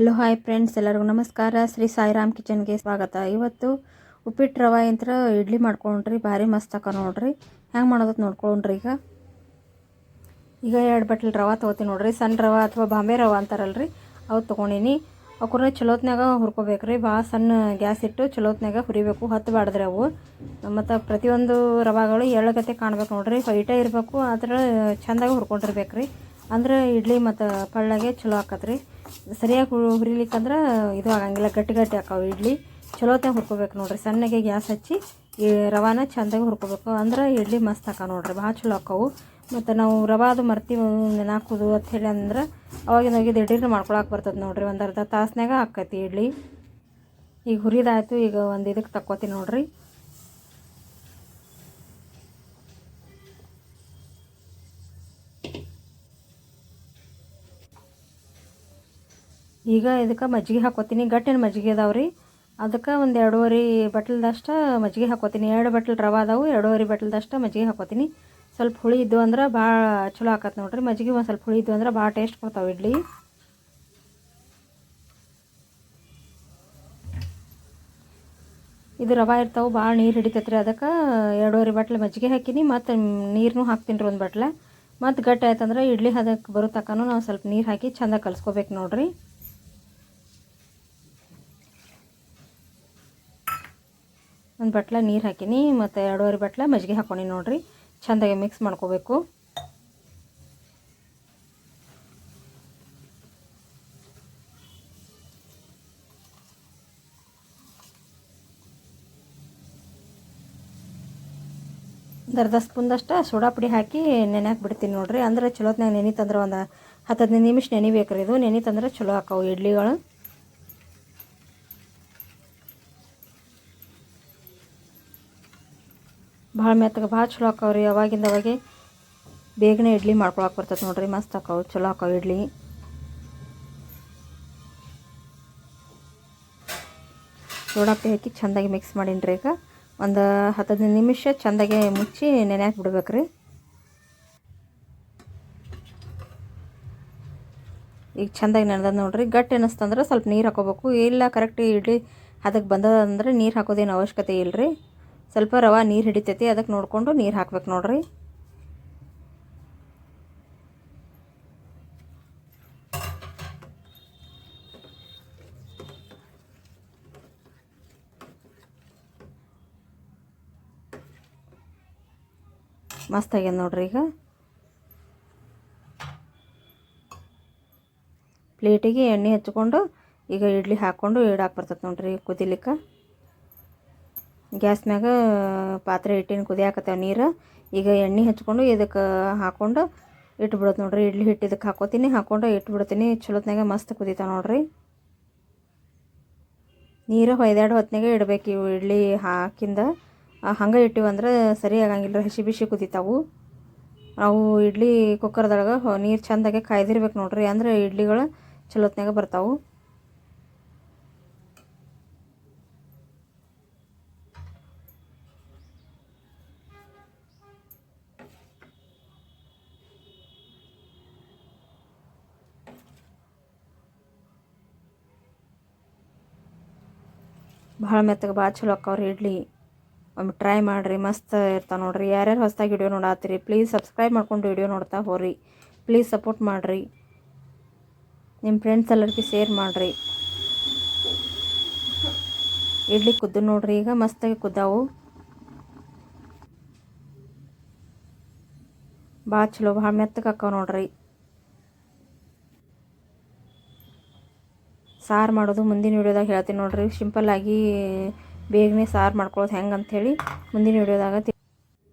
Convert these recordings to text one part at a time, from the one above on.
Hello, hi friends, ಎಲ್ಲರಿಗೂ ನಮಸ್ಕಾರ. ಶ್ರೀ ಸಾಯಿರಾಮ್ ಕಿಚನ್ಗೆ ಸ್ವಾಗತ. ಇವತ್ತು ಉಪ್ಪಿಟ್ಟು ರವೆ ಅಂತ ಇಡ್ಲಿ ಮಾಡ್ಕೊಂಡ್ರಿ, ಭಾರಿ ಮಸ್ತ್ ಹಾಕ ನೋಡ್ರಿ. ಹೆಂಗೆ ಮಾಡೋದಕ್ಕೆ ನೋಡ್ಕೊಂಡ್ರಿ ಈಗ? ಈಗ ಎರಡು ಬಟ್ಲು ರವೆ ತೊಗೋತೀನಿ ನೋಡ್ರಿ. ಸಣ್ಣ ರವೆ ಅಥವಾ ಬಾಂಬೆ ರವೆ ಅಂತಾರಲ್ರಿ, ಅವು ತೊಗೊಂಡಿನಿ. ಅವ್ರನ್ನ ಚಲೋತ್ನಾಗ ಹುರ್ಕೋಬೇಕ್ರಿ. ಭಾಳ ಸಣ್ಣ ಗ್ಯಾಸ್ ಇಟ್ಟು ಚಲೋತ್ನಾಗ ಹುರಿಬೇಕು. ಹತ್ತು ಬಾಡಿದ್ರೆ ಅವು. ಮತ್ತು ಪ್ರತಿಯೊಂದು ರವಾಗಳು ಎಳ್ಳಗತೆ ಕಾಣ್ಬೇಕು ನೋಡ್ರಿ. ವೈಟೇ ಇರಬೇಕು. ಆದ್ರೆ ಚೆಂದಾಗಿ ಹುರ್ಕೊಂಡಿರ್ಬೇಕ್ರಿ. ಅಂದ್ರೆ ಇಡ್ಲಿ ಮತ್ತು ಪಳ್ಳಗೆ ಚಲೋ ಆಕತ್ರಿ. ಸರಿಯಾಗಿ ಹುರಿಲಿಕ್ಕಂದ್ರೆ ಇದು ಆಗಂಗಿಲ್ಲ, ಗಟ್ಟಿ ಗಟ್ಟಿ ಹಾಕಾವು ಇಡ್ಲಿ. ಚಲೋತ್ನಾಗ ಹುರ್ಕೋಬೇಕು ನೋಡ್ರಿ. ಸಣ್ಣಗೆ ಗ್ಯಾಸ್ ಹಚ್ಚಿ ಈ ರವಾನ ಚೆಂದಾಗಿ ಹುರ್ಕೋಬೇಕು. ಅಂದ್ರೆ ಇಡ್ಲಿ ಮಸ್ತ್ ಹಾಕಾವ ನೋಡ್ರಿ, ಭಾಳ ಚಲೋ ಹಾಕಾವು ಮತ್ತು ನಾವು ರವಾದು ಮರ್ತೀವಿ ನೆನಾಕೋದು ಅಂತ ಹೇಳಿ ಅಂದ್ರೆ ಅವಾಗಿನ ದಿಢೀರ್ನ ಮಾಡ್ಕೊಳಕ್ಕೆ ಬರ್ತದೆ ನೋಡ್ರಿ. ಒಂದು ಅರ್ಧ ತಾಸ್ನಾಗ ಆಕೈತಿ ಇಡ್ಲಿ. ಈಗ ಹುರಿದಾಯ್ತು, ಈಗ ಒಂದು ಇದಕ್ಕೆ ತಕ್ಕೋತೀನಿ ನೋಡ್ರಿ. ಈಗ ಇದಕ್ಕೆ ಮಜ್ಜಿಗೆ ಹಾಕೋತೀನಿ. ಗಟ್ಟಿನ ಮಜ್ಜಿಗೆ ಅದಾವೆ ರೀ ಅದಕ್ಕೆ ಒಂದು ಎರಡೂವರೆ ಬಟ್ಲದಷ್ಟು ಮಜ್ಜಿಗೆ ಹಾಕೋತೀನಿ. ಎರಡು ಬಟ್ಲು ರವೆ ಅದಾವು, ಎರಡೂವರೆ ಬಟ್ಲದಷ್ಟು ಮಜ್ಜಿಗೆ ಹಾಕೋತೀನಿ. ಸ್ವಲ್ಪ ಹುಳಿ ಇದ್ದು ಅಂದ್ರೆ ಭಾಳ ಚಲೋ ಆಕತ್ತೆ ನೋಡ್ರಿ. ಮಜ್ಜಿಗೆ ಒಂದು ಸ್ವಲ್ಪ ಹುಳಿ ಇದ್ದು ಅಂದ್ರೆ ಭಾಳ ಟೇಸ್ಟ್ ಕೊಡ್ತಾವೆ ಇಡ್ಲಿ. ಇದು ರವೆ ಇರ್ತಾವೆ, ಭಾಳ ನೀರು ಹಿಡಿತೈತೆ ರೀ ಅದಕ್ಕೆ. ಎರಡೂವರೆ ಬಟ್ಲು ಮಜ್ಜಿಗೆ ಹಾಕಿನಿ, ಮತ್ತು ನೀರನ್ನೂ ಹಾಕ್ತೀನಿ ರೀ ಒಂದು ಬಟ್ಲೆ. ಮತ್ತು ಗಟ್ಟಿ ಆಯ್ತಂದ್ರೆ ಇಡ್ಲಿ ಅದಕ್ಕೆ ಬರೋ ತಕ್ಕನೂ ನಾವು ಸ್ವಲ್ಪ ನೀರು ಹಾಕಿ ಚೆಂದ ಕಲಿಸ್ಕೋಬೇಕು ನೋಡ್ರಿ. ಒಂದು ಬಟ್ಲ ನೀರು ಹಾಕೀನಿ, ಮತ್ತು ಎರಡೂವರೆ ಬಟ್ಲ ಮಜ್ಜಿಗೆ ಹಾಕೊಂಡಿ ನೋಡಿರಿ. ಚೆಂದಾಗಿ ಮಿಕ್ಸ್ ಮಾಡ್ಕೋಬೇಕು. ಒಂದು ಅರ್ಧ ಸ್ಪೂನ್ದಷ್ಟು ಸೋಡಾ ಪುಡಿ ಹಾಕಿ ನೆನೆಯಾಕೆ ಬಿಡ್ತೀನಿ ನೋಡಿರಿ. ಅಂದ್ರೆ ಚಲೋತ್ನಾಗ ನೆನಿತಂದ್ರೆ ಒಂದು ಹತ್ತು ಹದಿನೈದು ನಿಮಿಷ ನೆನಿಬೇಕು ರೀ ಇದು ನೆನಿತಂದ್ರೆ ಚಲೋ ಹಾಕವು ಇಡ್ಲಿಗಳು. ಭಾಳ ಮೆತ್ತಗೆ, ಭಾಳ ಚಲೋ ಆಕಾವ ರೀ ಅವಾಗಿಂದ ಅವಾಗೆ ಬೇಗನೆ ಇಡ್ಲಿ ಮಾಡ್ಕೊಳಕ್ಕೆ ಬರ್ತೈತೆ ನೋಡ್ರಿ. ಮಸ್ತ್ ಆಕಾವು ಚಲೋ ಆಕಾವು ಇಡ್ಲಿ. ಸೋಡಾಪಿ ಹಾಕಿ ಚೆಂದಾಗಿ ಮಿಕ್ಸ್ ಮಾಡೀನಿ ರೀ ಈಗ. ಒಂದು ಹತ್ತು ಹದಿನೈದು ನಿಮಿಷ ಚೆಂದಾಗಿ ಮುಚ್ಚಿ ನೆನೆ ಬಿಡ್ಬೇಕು ರೀ ಈಗ ಚೆಂದಾಗಿ ನೆನೆದ ನೋಡ್ರಿ. ಗಟ್ಟಿ ಅನ್ನಿಸ್ತಂದ್ರೆ ಸ್ವಲ್ಪ ನೀರು ಹಾಕೋಬೇಕು. ಇಲ್ಲ ಕರೆಕ್ಟ್ ಇಡ್ಲಿ ಅದಕ್ಕೆ ಬಂದದಂದ್ರೆ ನೀರು ಹಾಕೋದೇನು ಅವಶ್ಯಕತೆ ಇಲ್ಲ ರೀ ಸ್ವಲ್ಪ ರವೆ ನೀರು ಹಿಡಿತೈತಿ ಅದಕ್ಕೆ ನೋಡಿಕೊಂಡು ನೀರು ಹಾಕ್ಬೇಕು ನೋಡ್ರಿ. ಮಸ್ತ್ ಆಗ್ಯದ ನೋಡ್ರಿ ಈಗ. ಪ್ಲೇಟಿಗೆ ಎಣ್ಣೆ ಹಚ್ಕೊಂಡು ಈಗ ಇಡ್ಲಿ ಹಾಕ್ಕೊಂಡು ಇಡಾಕೆ ಬರ್ತೈತೆ ನೋಡ್ರಿ ಕುದಿಲಿಕ್ಕೆ. ಗ್ಯಾಸ್ ಮ್ಯಾಗ ಪಾತ್ರೆ ಇಟ್ಟಿನ ಕುದಿಯಾಕತ್ತಾವ ನೀರು. ಈಗ ಎಣ್ಣೆ ಹಚ್ಕೊಂಡು ಇದಕ್ಕೆ ಹಾಕ್ಕೊಂಡು ಇಟ್ಬಿಡೋದು ನೋಡ್ರಿ. ಇಡ್ಲಿ ಹಿಟ್ಟು ಇದಕ್ಕೆ ಹಾಕೋತೀನಿ. ಹಾಕ್ಕೊಂಡು ಇಟ್ಬಿಡ್ತೀನಿ. ಚಲೋತ್ನಾಗ ಮಸ್ತ್ ಕುದೀತಾವ ನೋಡ್ರಿ. ನೀರು ಹೊಯ್ದಾಡು ಹೊತ್ತಿನಾಗೆ ಇಡಬೇಕು ಇವು ಇಡ್ಲಿ ಹಾಕಿಂದ. ಹಂಗೆ ಇಟ್ಟಿವಂದ್ರೆ ಸರಿ ಆಗಂಗಿಲ್ಲ ಹಸಿ ಬಿಸಿ ಕುದಿತಾವು. ಅವು ಇಡ್ಲಿ ಕುಕ್ಕರ್ದೊಳಗೆ ನೀರು ಚೆಂದಾಗೆ ಕಾಯ್ದಿರ್ಬೇಕು ನೋಡ್ರಿ. ಅಂದ್ರೆ ಇಡ್ಲಿಗಳು ಚಲೋತ್ನಾಗ ಬರ್ತಾವೆ. ಭಾಳ ಮೆತ್ತಗೆ, ಭಾಳ ಚಲೋ ಆಕ್ಕವ್ರಿ ಇಡ್ಲಿ. ಒಮ್ಮೆ ಟ್ರೈ ಮಾಡಿರಿ, ಮಸ್ತ್ ಇರ್ತಾವೆ ನೋಡಿರಿ. ಯಾರ್ಯಾರು ಹೊಸ್ದಾಗಿ ವಿಡಿಯೋ ನೋಡಾತ್ತೀರಿ ಪ್ಲೀಸ್ ಸಬ್ಸ್ಕ್ರೈಬ್ ಮಾಡ್ಕೊಂಡು ವಿಡಿಯೋ ನೋಡ್ತಾ ಹೋರಿ ಪ್ಲೀಸ್ ಸಪೋರ್ಟ್ ಮಾಡಿರಿ. ನಿಮ್ಮ ಫ್ರೆಂಡ್ಸ್ ಎಲ್ಲರಿಗೂ ಶೇರ್ ಮಾಡಿರಿ. ಇಡ್ಲಿ ಕುದ್ದು ನೋಡ್ರಿ, ಈಗ ಮಸ್ತಾಗಿ ಕುದ್ದಾವು. ಭಾಳ ಚಲೋ, ಭಾಳ ಮೆತ್ತಗೆ ಅಕ್ಕವ ನೋಡ್ರಿ. ಸಾರು ಮಾಡೋದು ಮುಂದಿನ ವಿಡಿಯೋದಾಗ ಹೇಳ್ತೀನಿ ನೋಡಿರಿ. ಸಿಂಪಲ್ಲಾಗಿ ಬೇಗನೆ ಸಾರು ಮಾಡ್ಕೊಳ್ಳೋದು ಹೆಂಗೆ ಅಂಥೇಳಿ ಮುಂದಿನ ವಿಡಿಯೋದಾಗ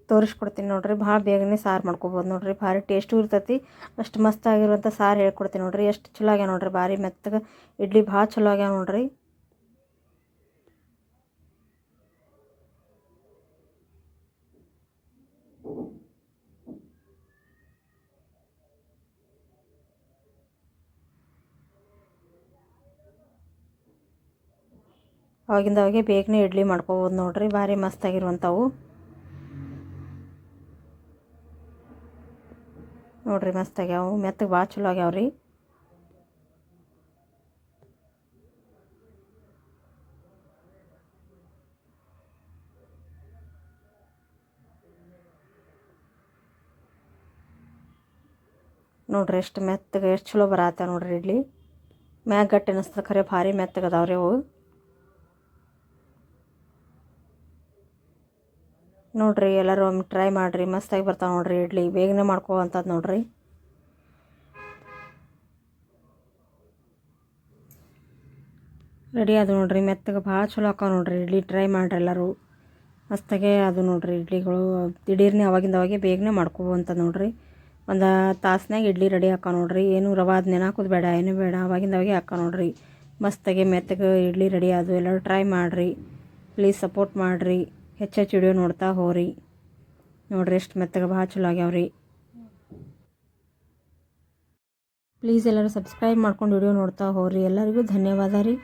ತೋರಿಸ್ಕೊಡ್ತೀನಿ ನೋಡಿರಿ. ಭಾಳ ಬೇಗನೆ ಸಾರು ಮಾಡ್ಕೊಬೋದು ನೋಡ್ರಿ. ಭಾರಿ ಟೇಸ್ಟು ಇರ್ತೈತಿ. ಅಷ್ಟು ಮಸ್ತ್ ಆಗಿರುವಂಥ ಸಾರು ಹೇಳ್ಕೊಡ್ತೀನಿ ನೋಡ್ರಿ. ಎಷ್ಟು ಚಲೋ ಆಗ್ಯಾವ ನೋಡ್ರಿ. ಭಾರಿ ಮೆತ್ತಗೆ ಇಡ್ಲಿ ಭಾಳ ಚಲೋ ಆಗ್ಯಾವ ನೋಡ್ರಿ. ಅವಾಗಿಂದ ಅವಾಗೆ ಬೇಗನೆ ಇಡ್ಲಿ ಮಾಡ್ಕೋಬೋದು ನೋಡ್ರಿ, ಭಾರಿ ಮಸ್ತಾಗಿರುವಂಥವು. ನೋಡ್ರಿ ಮಸ್ತಾಗ್ಯಾವು, ಮೆತ್ತಗೆ ಭಾಳ ಚಲೋ ಆಗ್ಯಾವ್ರಿ ನೋಡ್ರಿ ಎಷ್ಟು ಮೆತ್ತಗೆ, ಎಷ್ಟು ಚಲೋ ಬರತ್ತೆ ನೋಡ್ರಿ ಇಡ್ಲಿ. ಮ್ಯಾಗ ಗಟ್ಟಿ ಅನಿಸ್ತದೆ, ಖರೆ ಭಾರಿ ಮೆತ್ತಗೆ ಅದಾವ್ರಿ ಅವು. ನೋಡ್ರಿ, ಎಲ್ಲರೂ ಒಮ್ಮೆ ಟ್ರೈ ಮಾಡಿರಿ, ಮಸ್ತಾಗಿ ಬರ್ತಾವೆ ನೋಡ್ರಿ ಇಡ್ಲಿ, ಬೇಗನೆ ಮಾಡ್ಕೋವಂಥದ್ದು ನೋಡ್ರಿ. ರೆಡಿ ಅದು ನೋಡ್ರಿ, ಮೆತ್ತಗೆ ಭಾಳ ಚಲೋ ಹಾಕೋ ನೋಡ್ರಿ ಇಡ್ಲಿ ಟ್ರೈ ಮಾಡ್ರಿ ಎಲ್ಲರೂ. ಮಸ್ತಾಗೆ ಅದು ನೋಡ್ರಿ ಇಡ್ಲಿಗಳು, ದಿಢೀರ್ನೆ ಅವಾಗಿಂದ ಅವಾಗೆ ಬೇಗನೆ ಮಾಡ್ಕೋವಂತ ನೋಡ್ರಿ. ಒಂದು ತಾಸ್ನಾಗ ಇಡ್ಲಿ ರೆಡಿ ಹಾಕೋ ನೋಡ್ರಿ, ಏನು ರವೆ ಅದು ನೆನಾಕೋದು ಬೇಡ, ಏನು ಬೇಡ, ಅವಾಗಿಂದ ಅವಾಗೆ ಹಾಕೋ ನೋಡ್ರಿ. ಮಸ್ತಾಗೆ ಮೆತ್ತಗೆ ಇಡ್ಲಿ ರೆಡಿ ಅದು ಎಲ್ಲರೂ ಟ್ರೈ ಮಾಡಿರಿ. ಪ್ಲೀಸ್ ಸಪೋರ್ಟ್ ಮಾಡಿರಿ. ಹೆಚ್ಚೆಚ್ಚು ವಿಡಿಯೋ ನೋಡ್ತಾ ಹೋರಿ ನೋಡ್ರಿ ಎಷ್ಟು ಮೆತ್ತಗೆ ಭಾಳ ಚಲೋ ಆಗ್ಯಾವ್ರಿ. ಪ್ಲೀಸ್ ಎಲ್ಲರೂ ಸಬ್ಸ್ಕ್ರೈಬ್ ಮಾಡ್ಕೊಂಡು ವಿಡಿಯೋ ನೋಡ್ತಾ ಹೋರಿ ಎಲ್ಲರಿಗೂ ಧನ್ಯವಾದ ರೀ.